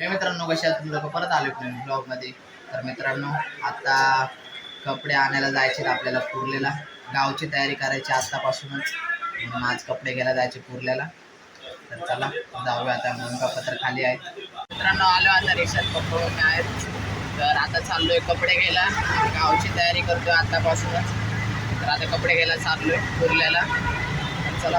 हे मित्रांनो कशा आहात? तुम्ही लोक परत आले नवीन ब्लॉगमध्ये तर मित्रांनो आता कपडे आणायला जायचे आपल्याला कुर्लेला गावची तयारी करायची आत्तापासूनच. म्हणून आज कपडे घ्यायला जायचे कुर्ल्याला तर चला जाऊया आता. म्हणून पप्पा खाली आहेत. मित्रांनो आलो आता रिक्षात कपडे आहेत. तर आता चाललोय कपडे घ्यायला. गावची तयारी करतोय आत्तापासूनच. तर आता कपडे घ्यायला चाललोय कुर्ल्याला तर चला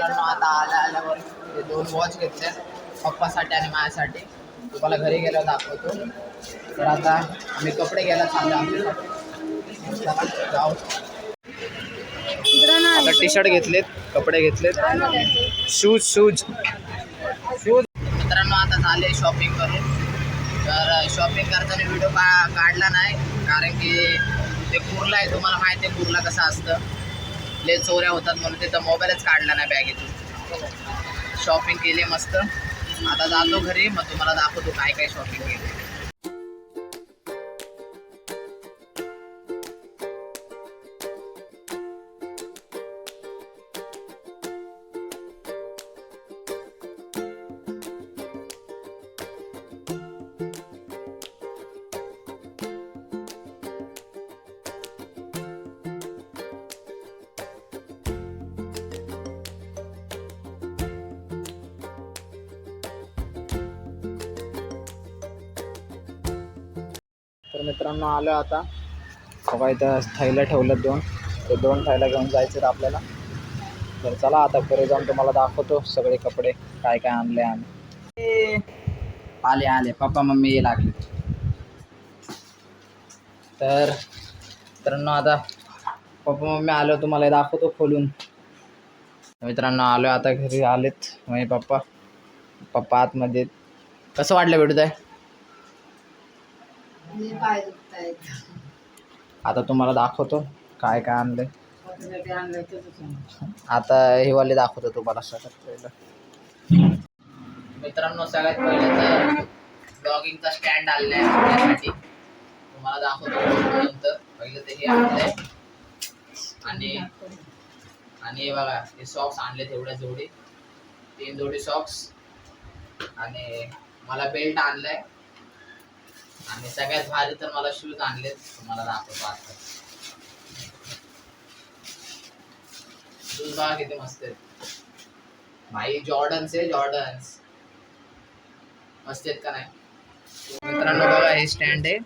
मित्रांनो आता आल्या आल्यावर ते दोन वॉच घेतले. पप्पासाठी आणि माझ्यासाठी. तुम्हाला घरी गेल्यावर दाखवतो. तर आता आम्ही कपडे घ्यायला चाललो आमच्यासाठी चला, जाऊ आता टी शर्ट घेतलेत कपडे घेतलेत. शूज शूज शूज मित्रांनो आता झाले शॉपिंग करून. तर शॉपिंग करताना व्हिडिओ का काढला नाही कारण की ते कुर्ला आहे. तुम्हाला माहिती आहे कुर्ला कसं असतं. लय चोऱ्या होतात म्हणून तिथं मोबाईलच काढला नाही बॅगेतून शॉपिंग केली मस्त. आता जातो घरी मग तुम्हाला दाखवतो काय काय शॉपिंग केली तर मित्रांनो आलो आता. बघा इथं थैला ठेवलं दोन. ते दोन थैला घेऊन जायचं आहेत आपल्याला. तर चला आता पुढे जाऊन तुम्हाला दाखवतो सगळे कपडे काय काय आणले आम्ही. आले आले. पप्पा मम्मी लागले. तर मित्रांनो आता पप्पा मम्मी आलो तुम्हाला हे दाखवतो खोलून. मित्रांनो आलो आता घरी आलेत. Mummy papa. पप्पा आतमध्ये. कसं वाटलं भेटत आहे पाय दुखतायत. आता तुम्हाला दाखवतो काय काय आणलंय. आहे. आता हे वाले दाखवतो तुम्हाला सगळ्यात पहिलं. मित्रांनो सगळ्यात पहिलं तर ब्लॉगिंगचा स्टँड आणलाय त्यासाठी तुम्हाला दाखवतो नंतर पहिलं ते हे आणलंय. आणि आणि हे बघा हे सॉक्स आणले तेवढ्या जोडी. तीन जोडी सॉक्स आणि मला बेल्ट आणलाय. आणि सगळ्यात भारी तर मला शूज आणलेत. तुम्हाला दाखवतो आता. शूज बघा किती मस्त आहेत. भाई जॉर्डन्स आहे जॉर्डन्स मस्त आहेत का नाही? मित्रांनो बघा हे स्टँड आहे.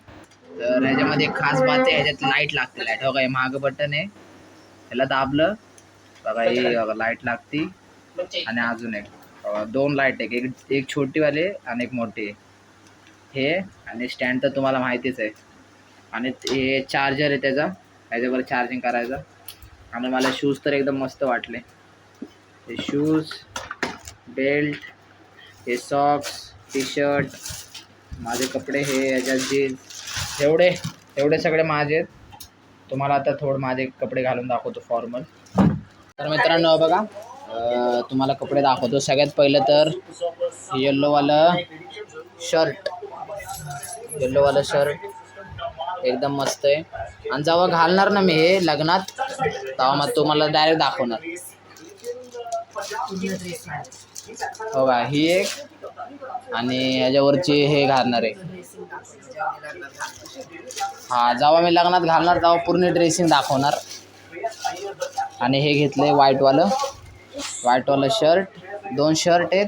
तर ह्याच्यामध्ये एक खास बात आहे ह्याच्यात लाइट लागते लाइट बघा हे मागं बटन आहे. ह्याला दाबलं. बघा हे लाइट लागती. आणि अजून एक. दोन लाइट आहे एक एक छोटीवाली आणि एक मोठी आहे. हे आणि स्टँड तर तुम्हाला माहितीच आहे. आणि हे चार्जर आहे त्याचा. त्याच्यावर चार्जिंग करायचं. आणि मला शूज तर एकदम मस्त वाटले. हे शूज बेल्ट हे सॉक्स टी शर्ट माझे कपडे हे याच्यात जीन्स एवढे एवढे सगळे माझे आहेत. तुम्हाला आता थोडं माझे कपडे घालून दाखवतो फॉर्मल तर मित्रांनो बघा तुम्हाला कपडे दाखवतो. सगळ्यात पहिलं तर येल्लोवालं शर्ट येल्लोवालं शर्ट. एकदम मस्त आहे. आणि जेव्हा घालणार ना मी हे लग्नात तेव्हा मग तुम्हाला डायरेक्ट दाखवणार. हो का? ही एक. आणि याच्यावरची हे घालणार आहे. हा जेव्हा मी लग्नात घालणार तेव्हा पूर्ण ड्रेसिंग दाखवणार. आणि हे घेतलंय व्हाईटवालं व्हाईटवालं शर्ट दोन शर्ट आहेत.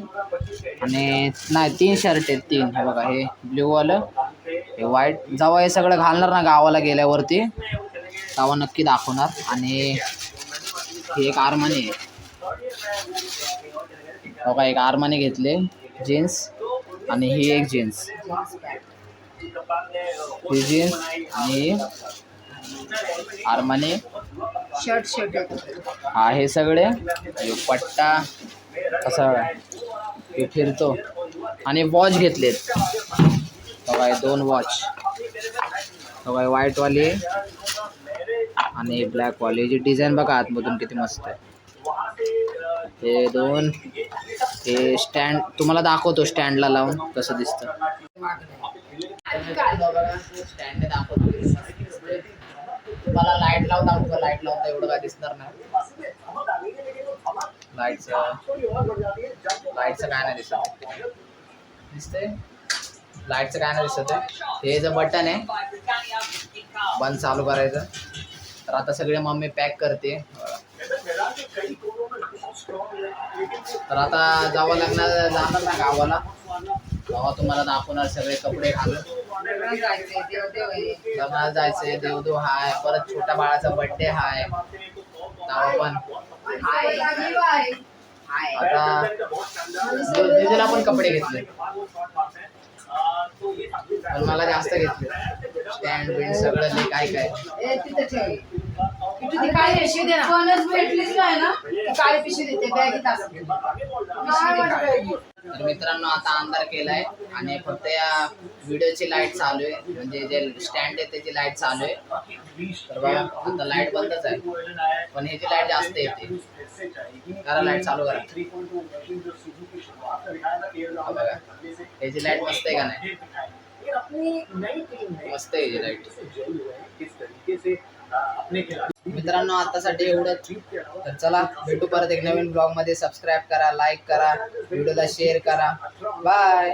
आणि नाही तीन शर्ट आहेत तीन. हे बघा हे ब्ल्यूवालं हे व्हाईट जेव्हा हे सगळं घालणार ना गावाला गेल्यावरती. तेव्हा नक्की दाखवणार. आणि ही एक आरमानी आहे. बघा एक आरमाने घेतले. जीन्स आणि ही एक जीन्स ही जीन्स आणि आरमाने शर्ट शर्ट. हा हे सगळे. पट्टा. हे फिरतो. आणि वॉच घेतलेत. बघा दोन वॉच. बघा व्हाईट वाली आणि ब्लॅक वाली जी डिझाईन बघा आतमधून किती मस्त आहे. हे दोन हे स्टँड तुम्हाला दाखवतो स्टँडला लावून कसं दिसतं. स्टँड दाखवतो तुम्हाला लाइट लावून दाखवू का लाइट लावून एवढं काय दिसणार नाही. लाईटचं लाईटचं काय नाही दिसत. दिसतंय? लाईटचं काय नाही दिसत आहे. हे जे बटन आहे बंद चालू करायचं. तर आता सगळे मम्मी पॅक करते. तर आता जावं लागणार जाणार ना गावाला. तेव्हा तुम्हाला दाखवणार सगळे कपडे घालून. लग्नाला जायचंय देवदेव हाय परत छोट्या बाळाचा बर्थडे हाय. पण. हाय हाय हाय आता दीदीला पण कपडे घेतले. पण मला जास्त घेतले. स्टँड बिंड सगळं ते काय काय. किती काळी पिशवी दे ना. कोणच भेटलीच नाही ना? ती काळी पिशवी देते बॅगेत असते. तर मित्रांनो आता अंधार केलाय आणि फक्त या व्हिडिओची लाइट चालू आहे. म्हणजे जे स्टँड आहे त्याची लाइट चालू आहे. तर बघा आता लाइट बंदच आहे. पण ह्याची लाइट जास्त येते करा लाइट चालू करा. बघा ह्याची लाइट मस्त आहे का नाही? मस्त आहे ह्याची लाइट. मित्रांनो आतासाठी एवढंच. तर चला भेटू परत एक नवीन ब्लॉगमध्ये. सबस्क्राईब करा लाईक करा व्हिडिओला शेअर करा. बाय